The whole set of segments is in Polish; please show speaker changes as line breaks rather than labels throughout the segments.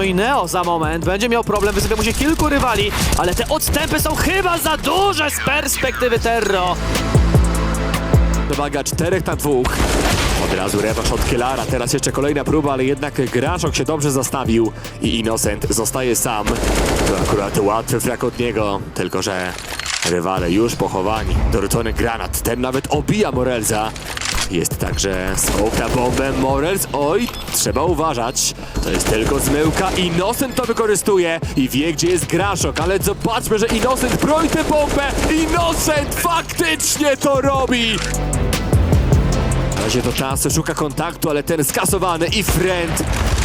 No i Neo za moment będzie miał problem, wysypie mu się kilku rywali, ale te odstępy są chyba za duże z perspektywy Terro.
Przewaga 4 na 2. Od razu rewanż od Kielara, teraz jeszcze kolejna próba, ale jednak Graszok się dobrze zastawił i Innocent zostaje sam. To akurat łatwy frak od niego, tylko że rywale już pochowani. Dorzucony granat, ten nawet obija Morelza. Jest także skok na bombę Morels. Oj, trzeba uważać. To jest tylko zmyłka. Innocent to wykorzystuje i wie, gdzie jest Graszok, ale zobaczmy, że Innocent broni tę bombę. Innocent faktycznie to robi! Na razie to czas, szuka kontaktu, ale ten skasowany i Friend.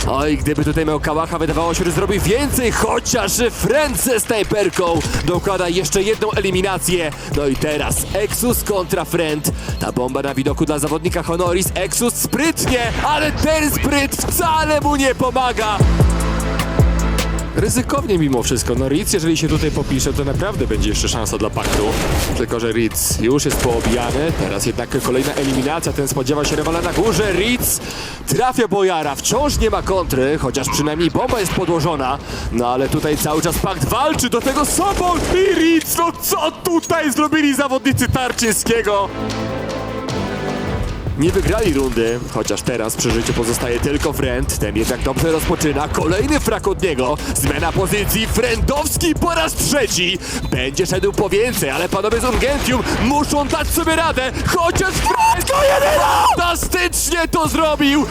Oj, gdyby tutaj miał Kałacha, wydawało się, że zrobi więcej, chociaż Friend ze snajperką dokłada jeszcze jedną eliminację. No i teraz Exus kontra Friend. Ta bomba na widoku dla zawodnika Honoris. Exus sprytnie, ale ten spryt wcale mu nie pomaga. Ryzykownie mimo wszystko. No Ritz, jeżeli się tutaj popisze, to naprawdę będzie jeszcze szansa dla paktu. Tylko, że Ritz już jest poobijany. Teraz jednak kolejna eliminacja. Ten spodziewa się rywala na górze. Ritz trafia Bojara. Wciąż nie ma kontry, chociaż przynajmniej bomba jest podłożona. No ale tutaj cały czas pakt walczy. Do tego Sobol i Ritz. No co tutaj zrobili zawodnicy Tarczyńskiego? Nie wygrali rundy, chociaż teraz przy życiu pozostaje tylko Friend. Ten jednak dobrze rozpoczyna. Kolejny frak od niego. Zmiana pozycji. Friendowski po raz trzeci. Będzie szedł po więcej, ale panowie z Urgentium muszą dać sobie radę. Chociaż Friend jedyna! Fantastycznie to zrobił!